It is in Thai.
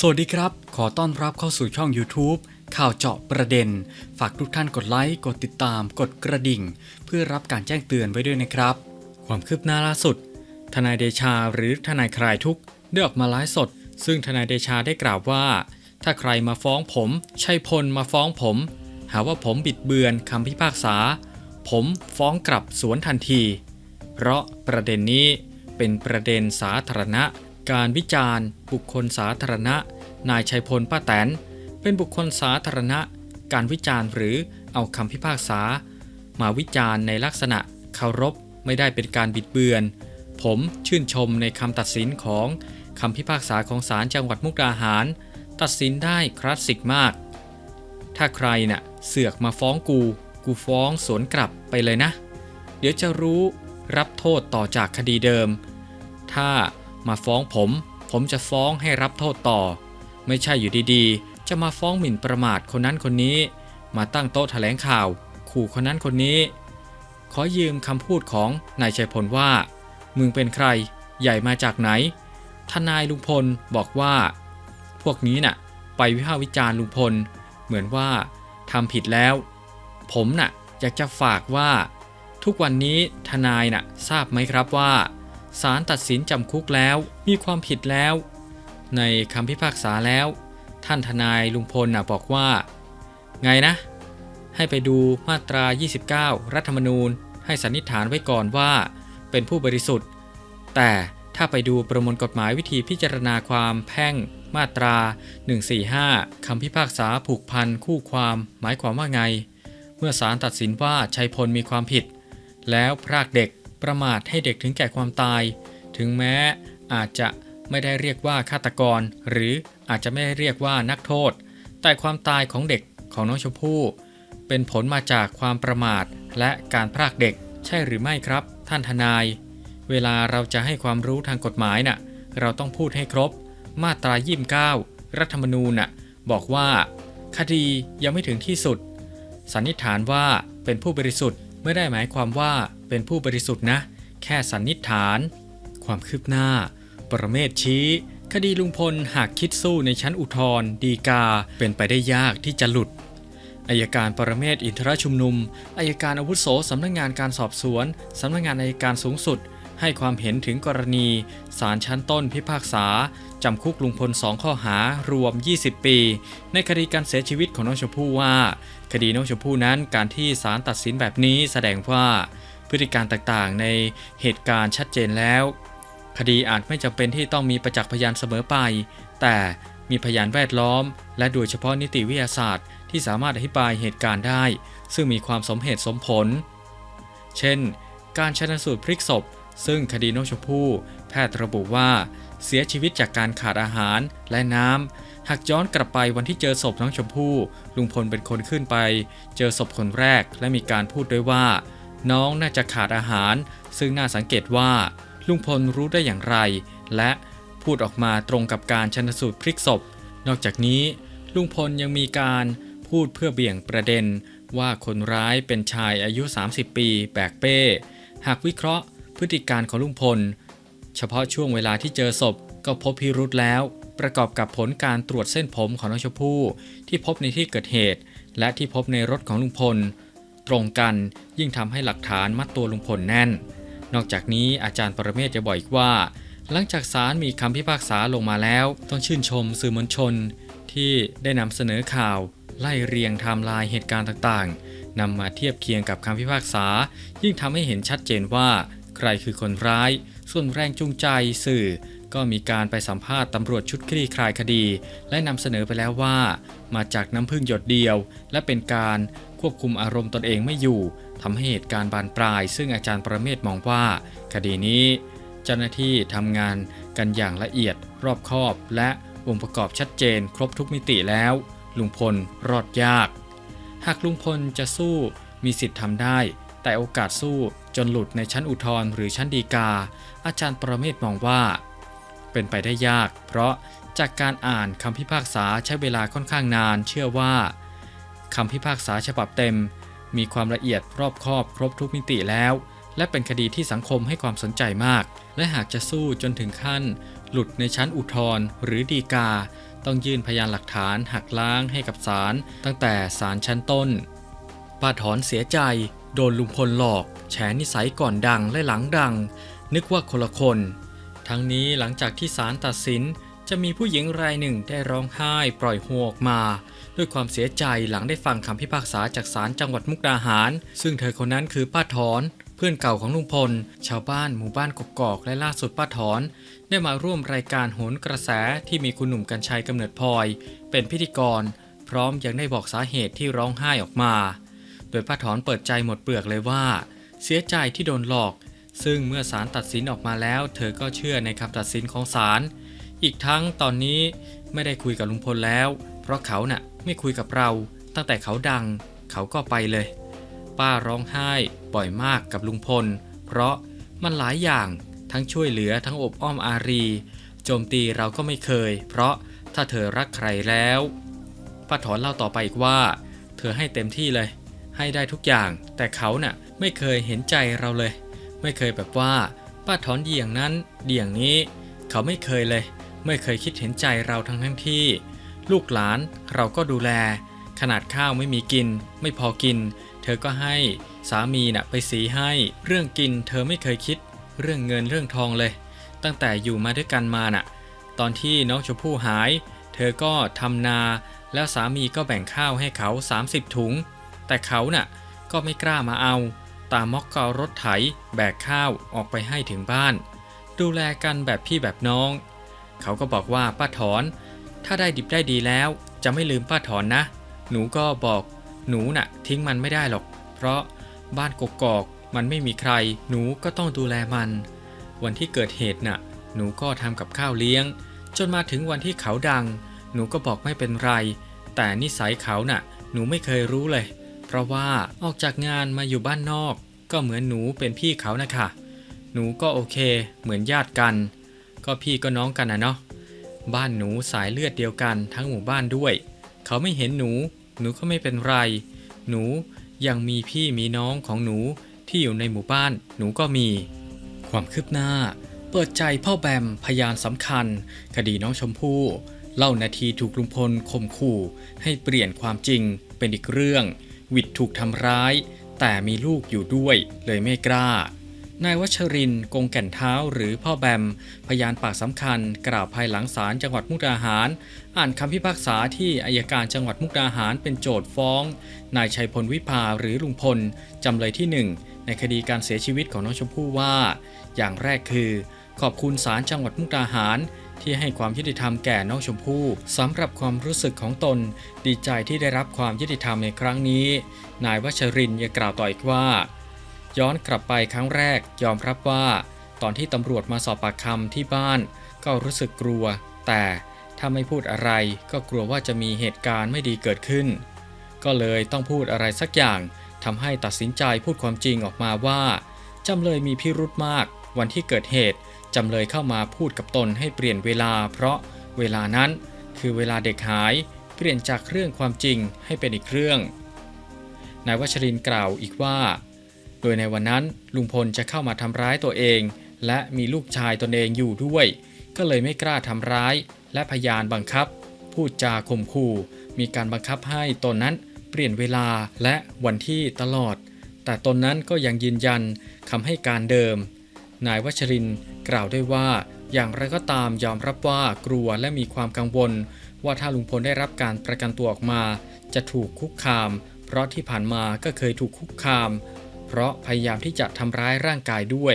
สวัสดีครับ ขอต้อนรับเข้าสู่ช่อง YouTube ข่าวเจาะประเด็น ฝากทุกท่านกดไลค์ กดติดตาม กดกระดิ่ง เพื่อรับการแจ้งเตือนไว้ด้วยนะครับ ความคืบหน้าล่าสุด ทนายเดชาหรือทนายคลายทุกข์ได้ออกมาไลฟ์สด ซึ่งทนายเดชาได้กล่าวว่า ถ้าใครมาฟ้องผมชัยพลมาฟ้องผม หาว่าผมบิดเบือนคำพิพากษา ผมฟ้องกลับสวนทันที เพราะประเด็นนี้เป็นประเด็นสาธารณะ การวิจารณ์ บุคคลสาธารณะ นายชัยพลป้าแตน เป็นบุคคลสาธารณะ การวิจารณ์หรือเอาคำพิพากษา มาวิจารณ์ในลักษณะเคารพไม่ได้เป็นการบิดเบือน ผมชื่นชมในคำตัดสินของคำพิพากษาของศาลจังหวัดมุกดาหาร ตัดสินได้คลาสสิกมาก ถ้าใครน่ะเสือกมาฟ้องกู กูฟ้องสวนกลับไปเลยนะ เดี๋ยวจะรู้รับโทษต่อจากคดีเดิม ถ้า มาฟ้องผม ผมจะฟ้องให้รับโทษต่อ ไม่ใช่อยู่ดีๆ จะมาฟ้องหมิ่นประมาทคนนั้นคนนี้ มาตั้งโต๊ะแถลงข่าว ขู่คนนั้นคนนี้ ขอยืมคำพูดของนายชัยพลว่า มึงเป็นใคร ใหญ่มาจากไหน ทนายลุงพลบอกว่า พวกนี้น่ะ ไปวิพากษ์วิจารณ์ลุงพล เหมือนว่าทำผิดแล้ว ผมน่ะอยากจะฝากว่า ทุกวันนี้ทนายน่ะทราบไหมครับว่า ศาลตัดสินจำคุกแล้วมีความผิดแล้ว ในคำพิพากษาแล้ว ท่านทนายลุงพลน่ะบอกว่า ไงนะ ให้ไปดูมาตรา 29 รัฐธรรมนูญ ให้สันนิษฐานไว้ก่อนว่า เป็นผู้บริสุทธิ์ แต่ถ้าไปดูประมวลกฎหมายวิธีพิจารณาความแพ่งมาตรา 145 คำพิพากษาผูกพันคู่ความหมายความว่าไง เมื่อศาลตัดสินว่าชัยพลมีความผิด แล้วพรากเด็ก ประมาทให้เด็กถึงแก่ความตาย ถึงแม้อาจจะไม่ได้เรียกว่าฆาตกร หรืออาจจะไม่ได้เรียกว่านักโทษ แต่ความตายของเด็กของน้องชมพู่ เป็นผลมาจากความประมาทและการพรากเด็ก ใช่หรือไม่ครับ ท่านทนาย เวลาเราจะให้ความรู้ทางกฎหมายน่ะ เราต้องพูดให้ครบ มาตรา29รัฐธรรมนูญน่ะบอกว่า คดียังไม่ถึงที่สุด สันนิษฐานว่าเป็นผู้บริสุทธิ์ไม่ได้หมายความว่า เป็นผู้บริสุทธิ์นะ แค่สันนิษฐาน ความคืบหน้า ประเมศชี้ คดีลุงพลหากคิดสู้ในชั้นอุทธรดีกาเป็นไปได้ยากที่จะหลุดอายการปรเมศอินทรชุมนุมอายการอาวุโสสำนักงงานการสอบสวน สำนักงงานอายการสูงสุด ให้ความเห็นถึงกรณีศาลชั้นต้นพิพากษา จำคุกลุงพลสองข้อหารวม 20 ปี ในคดีการเสียชีวิตของน้องชมพู่ว่า คดีน้องชมพู่นั้นการที่ศาลตัดสินแบบนี้แสดงว่า พฤติการต่างๆ ในเหตุการณ์ชัดเจนแล้ว คดีอาจไม่จำเป็นที่ต้องมีประจักษ์พยานเสมอไป แต่มีพยานแวดล้อม และโดยเฉพาะนิติวิทยาศาสตร์ ที่สามารถอธิบายเหตุการณ์ได้ ซึ่งมีความสมเหตุสมผล เช่น การชันสูตรพลิกศพ ซึ่งคดีน้องชมพู่แพทย์ระบุว่า เสียชีวิตจากการขาดอาหารและน้ำหากย้อนกลับไปวันที่เจอศพน้องชมพู่ ลุงพลเป็นคนขึ้นไป เจอศพคนแรกและมีการพูดด้วยว่า น้องน่าจะขาดอาหาร ซึ่งน่าสังเกตว่า ลุงพลรู้ได้อย่างไร และพูดออกมาตรงกับการชันสูตรพลิกศพ นอกจากนี้ ลุงพลยังมีการพูดเพื่อเบี่ยงประเด็น ว่าคนร้ายเป็นชายอายุ 30 ปี แบกเป้ หากวิเคราะห์ พฤติการของลุงพล เฉพาะช่วงเวลาที่เจอศพก็พบพิรุธแล้ว ประกอบกับผลการตรวจเส้นผมของน้องชมพู่ที่พบในที่เกิดเหตุ และที่พบในรถของลุงพล ตรงกัน ยิ่งทำให้หลักฐานมัดตัวลุงพลแน่น นอกจากนี้อาจารย์ปรเมศจะบอกอีกว่า หลังจากศาลมีคำพิพากษาลงมาแล้ว ต้องชื่นชมสื่อมวลชน ที่ได้นำเสนอข่าว ไล่เรียงไทม์ไลน์เหตุการณ์ต่างๆนำมาเทียบเคียงกับคำพิพากษา ยิ่งทำให้เห็นชัดเจนว่า ใครคือคนร้าย ส่วนแรงจูงใจสื่อ ก็มีการไปสัมภาษณ์ตำรวจชุดคลี่คลายคดี และนำเสนอไปแล้วว่า มาจากน้ำพึ่งหยดเดียว และเป็นการควบคุมอารมณ์ตนเองไม่อยู่ทำให้เหตุการณ์บานปลาย ซึ่งอาจารย์ประเมศมองว่า คดีนี้ เจ้าหน้าที่ทำงานกันอย่างละเอียด รอบคอบ และองค์ประกอบชัดเจน ครบทุกมิติแล้ว ลุงพลรอดยาก หากลุงพลจะสู้มีสิทธิ์ทำได้ แต่โอกาสสู้จนหลุดในชั้นอุทธรณ์หรือชั้นฎีกา อาจารย์ประเมศมองว่า เป็นไปได้ยาก เพราะจากการอ่านคำพิพากษาใช้เวลาค่อนข้างนาน เชื่อว่าคำพิพากษาฉบับเต็ม มีความละเอียดรอบคอบครบทุกมิติแล้ว และเป็นคดีที่สังคมให้ความสนใจมาก และหากจะสู้จนถึงขั้น หลุดในชั้นอุทธรณ์หรือฎีกา ต้องยื่นพยานหลักฐานหักล้างให้กับศาลตั้งแต่ศาลชั้นต้นป้าถอนเสียใจโดนลุงพลหลอก แฉนิสัยก่อนดังและหลังดัง นึกว่าคนละคน ทั้งนี้หลังจากที่ศาลตัดสินจะมีผู้หญิงรายหนึ่งได้ร้องไห้ปล่อยหัวออกมา ด้วยความเสียใจหลังได้ฟังคำพิพากษาจากศาลจังหวัดมุกดาหาร ซึ่งเธอคนนั้นคือป้าถอนเพื่อนเก่าของลุงพล ชาวบ้านหมู่บ้านกกอกและล่าสุดป้าถอน ได้มาร่วมรายการโหนกระแสที่มีคุณหนุ่มกัญชัยกำเนิดพลอย เป็นพิธีกร พร้อมยังได้บอกสาเหตุที่ร้องไห้ออกมา โดยป้าถอนเปิดใจหมดเปลือกเลยว่า เสียใจที่โดนหลอก ซึ่งเมื่อศาลตัดสินออกมาแล้ว เธอก็เชื่อในคำตัดสินของศาลอีกทั้งตอนนี้ไม่ได้คุยกับลุงพลแล้ว เพราะเขาน่ะไม่คุยกับเรา ตั้งแต่เขาดัง เขาก็ไปเลย ป้าร้องไห้บ่อยมากกับลุงพล เพราะมันหลายอย่างทั้งช่วยเหลือทั้งอบอ้อมอารี โจมตีเราก็ไม่เคย เพราะถ้าเธอรักใครแล้วป้าถอนเล่าต่อไปอีกว่า เธอให้เต็มที่เลย ให้ได้ทุกอย่าง แต่เขาน่ะไม่เคยเห็นใจเราเลย ไม่เคยแบบว่า ป้าถอนดีอย่างนั้นดีอย่างนี้ เขาไม่เคยเลย ไม่เคยคิดเห็นใจเราทั้งทั้งที่ ลูกหลานเราก็ดูแล ขนาดข้าวไม่มีกิน ไม่พอกิน เธอก็ให้สามีน่ะไปสีให้ เรื่องกิน เธอไม่เคยคิด เรื่องเงินเรื่องทองเลย ตั้งแต่อยู่มาด้วยกันมาน่ะ ตอนที่น้องชมพู่หาย เธอก็ทำนา แล้วสามีก็แบ่งข้าวให้เขา 30 ถุง แต่เขาน่ะก็ไม่กล้ามาเอา ตามม็อกเอารถไถ แบกข้าวออกไปให้ถึงบ้าน ดูแลกันแบบพี่แบบน้อง เขาก็บอกว่าป้าถอน ถ้าได้ดิบได้ดีแล้ว จะไม่ลืมป้าถอนนะ หนูก็บอก หนูน่ะ ทิ้งมันไม่ได้หรอก เพราะบ้านกกอกมันไม่มีใคร หนูก็ต้องดูแลมัน วันที่เกิดเหตุน่ะ หนูก็ทำกับข้าวเลี้ยง จนมาถึงวันที่เขาดัง หนูก็บอกไม่เป็นไร แต่นิสัยเขาน่ะ หนูไม่เคยรู้เลย เพราะว่าออกจากงานมาอยู่บ้านนอก ก็เหมือนหนูเป็นพี่เขานะคะ หนูก็โอเค เหมือนญาติกัน ก็พี่ก็น้องกันนะเนาะ บ้านหนูสายเลือดเดียวกันทั้งหมู่บ้านด้วย เขาไม่เห็นหนู หนูก็ไม่เป็นไร หนูยังมีพี่มีน้องของหนูที่อยู่ในหมู่บ้านหนูก็มี ความคืบหน้า เปิดใจพ่อแบมพยานสำคัญ คดีน้องชมพู่ เล่านาทีถูกลุงพลข่มขู่ ให้เปลี่ยนความจริงเป็นอีกเรื่อง วิทย์ถูกทำร้าย แต่มีลูกอยู่ด้วยเลยไม่กล้านายวัชรินกงแก่นเท้าหรือพ่อแบม พยานปากสำคัญ กล่าวภายหลังศาลจังหวัดมุกดาหาร อ่านคำพิพากษาที่อายการจังหวัดมุกดาหารเป็นโจทย์ฟ้อง นายชัยพลวิภาหรือลุงพล จำเลยที่หนึ่งในคดีการเสียชีวิตของน้องชมพู่ว่า อย่างแรกคือ ขอบคุณศาลจังหวัดมุกดาหาร ที่ให้ความยุติธรรมแก่น้องชมพู่สำหรับความรู้สึกของตน ดีใจที่ได้รับความยุติธรรมในครั้งนี้ นายวัชรินยังกล่าวต่ออีกว่า ย้อนกลับไปครั้งแรกยอมรับว่า ตอนที่ตำรวจมาสอบปากคำที่บ้าน ก็รู้สึกกลัว แต่ถ้าไม่พูดอะไรก็กลัวว่าจะมีเหตุการณ์ไม่ดีเกิดขึ้น ก็เลยต้องพูดอะไรสักอย่างทำให้ตัดสินใจพูดความจริงออกมาว่าจำเลยมีพิรุธมาก วันที่เกิดเหตุ จำเลยเข้ามาพูดกับตนให้เปลี่ยนเวลา เพราะเวลานั้นคือเวลาเด็กหาย เปลี่ยนจากเรื่องความจริงให้เป็นอีกเรื่องนายวัชรินกล่าวอีกว่า โดยในวันนั้นลุงพลจะเข้ามาทำร้ายตัวเอง และมีลูกชายตนเองอยู่ด้วย ก็เลยไม่กล้าทำร้าย และพยานบังคับ พูดจาข่มขู่ มีการบังคับให้ตนนั้นเปลี่ยนเวลาและวันที่ตลอด แต่ตนนั้นก็ยังยืนยันคำให้การเดิม นายวัชรินกล่าวด้วยว่า อย่างไรก็ตามยอมรับว่ากลัวและมีความกังวล ว่าถ้าลุงพลได้รับการประกันตัวออกมา จะถูกคุกคาม เพราะที่ผ่านมาก็เคยถูกคุกคาม เพราะพยายามที่จะทำร้ายร่างกายด้วย